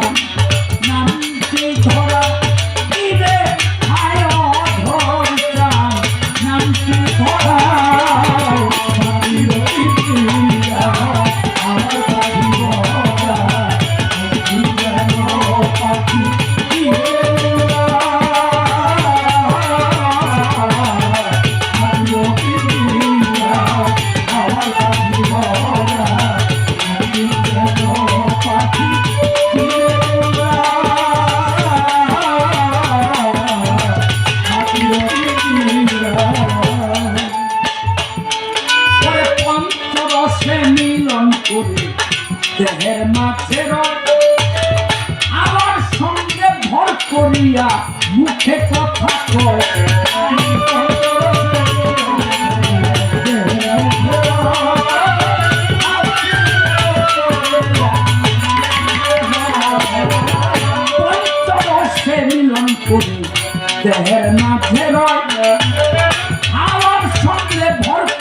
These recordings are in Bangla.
Thank you. রসে মিলন করে, দেহের মাঝে আমার সঙ্গে ভর করিয়া মুখে কথা কয় Deher na terror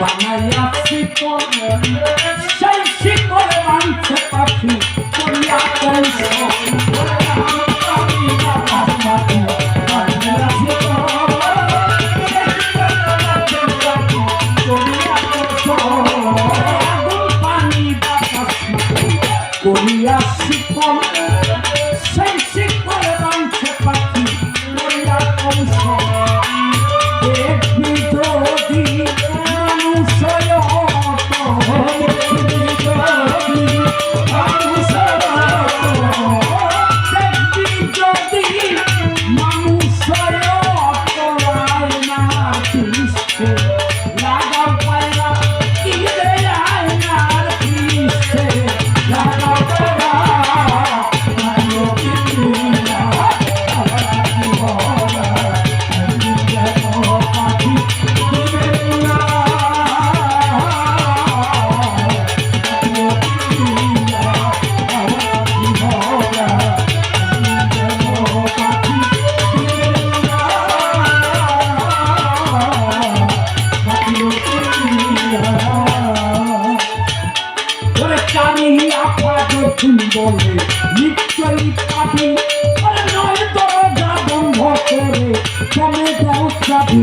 বানাইয়া শিকল সেই শিকল মানছে পাখি করিয়া করিয়া কামিনী আপাত সুন্দরে নিশ্চয়ই পাবি নয় দরজা বন্ধ করে তুমি দেও চাবি